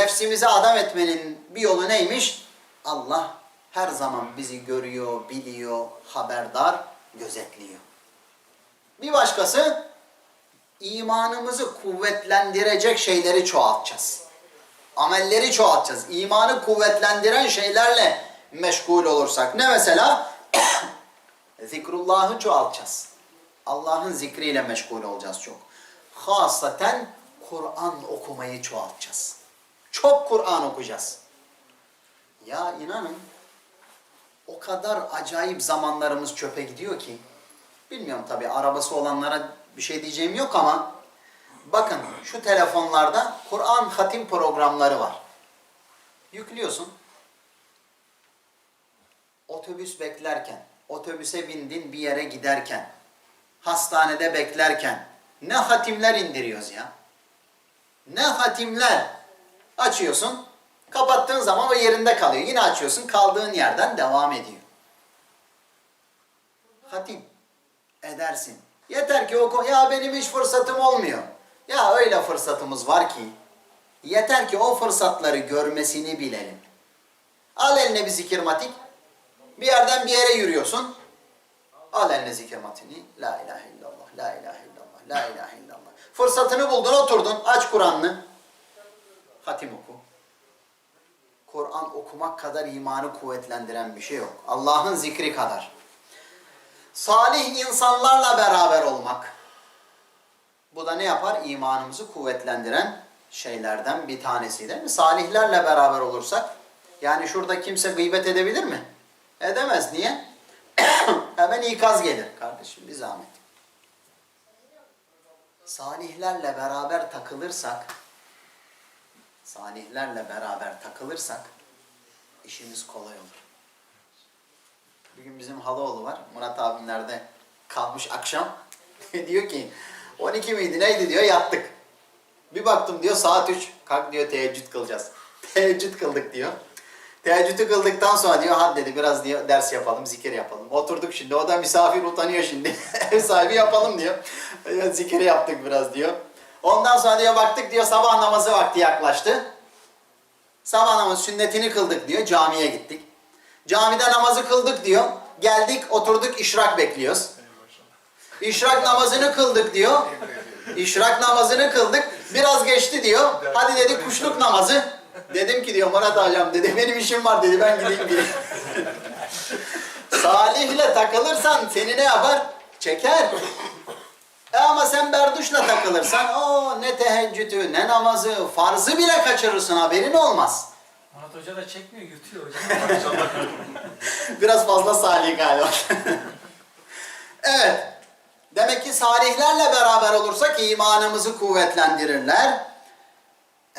nefsimizi adam etmenin bir yolu neymiş? Allah her zaman bizi görüyor, biliyor, haberdar, gözetliyor. Bir başkası imanımızı kuvvetlendirecek şeyleri çoğaltacağız. Amelleri çoğaltacağız. İmanı kuvvetlendiren şeylerle meşgul olursak. Ne mesela? Zikrullahı çoğaltacağız. Allah'ın zikriyle meşgul olacağız çok. Hasaten Kur'an okumayı çoğaltacağız. Çok Kur'an okuyacağız. Ya inanın o kadar acayip zamanlarımız çöpe gidiyor ki. Bilmiyorum tabii arabası olanlara bir şey diyeceğim yok ama bakın şu telefonlarda Kur'an hatim programları var. Yüklüyorsun. Otobüs beklerken, otobüse bindin bir yere giderken, hastanede beklerken ne hatimler indiriyoruz ya. Ne hatimler. Açıyorsun, kapattığın zaman o yerinde kalıyor. Yine açıyorsun, kaldığın yerden devam ediyor. Hatim edersin. Yeter ki oku. Ya benim hiç fırsatım olmuyor. Ya öyle fırsatımız var ki. Yeter ki o fırsatları görmesini bilelim. Al eline bir zikirmatik. Bir yerden bir yere yürüyorsun. Al eline zikirmatini. La ilahe illallah, la ilahe illallah, la ilahe illallah. Fırsatını buldun, oturdun. Aç Kur'an'ını. Hatim oku. Kur'an okumak kadar imanı kuvvetlendiren bir şey yok. Allah'ın zikri kadar. Salih insanlarla beraber olmak. Bu da ne yapar? İmanımızı kuvvetlendiren şeylerden bir tanesi değil mi? Salihlerle beraber olursak, yani şurada kimse gıybet edebilir mi? Edemez. Niye? Hemen ikaz gelir. Kardeşim bir zahmet. Salihlerle beraber takılırsak, salihlerle beraber takılırsak işimiz kolay olur. Bir gün bizim Halaoğlu var. Murat abimlerde kalmış akşam. diyor ki 12 miydi neydi diyor yattık. Bir baktım diyor saat 3. Kalk diyor teheccüd kılacağız. teheccüd kıldık diyor. Teheccüdü kıldıktan sonra diyor hadi dedi biraz diyor ders yapalım, zikir yapalım. Oturduk şimdi. O da misafir utanıyor şimdi. Ev sahibi yapalım diyor. Zikir yaptık biraz diyor. Ondan sonra diyor baktık diyor sabah namazı vakti yaklaştı. Sabah namazı sünnetini kıldık diyor. Camiye gittik. Camide namazı kıldık diyor. Geldik oturduk işrak bekliyoruz. İşrak namazını kıldık diyor. İşrak namazını kıldık. Biraz geçti diyor. Hadi dedi kuşluk namazı. Dedim ki diyor Murat hocam dedi benim işim var dedi ben gideyim diye. Salih'le takılırsan seni ne yapar? Çeker. E ama sen berduşla takılırsan o ne teheccüdü ne namazı farzı bile kaçırırsın haberin olmaz. Murat Hoca da çekmiyor, yutuyor hocam. Biraz fazla salih galiba. evet. Demek ki salihlerle beraber olursak imanımızı kuvvetlendirirler.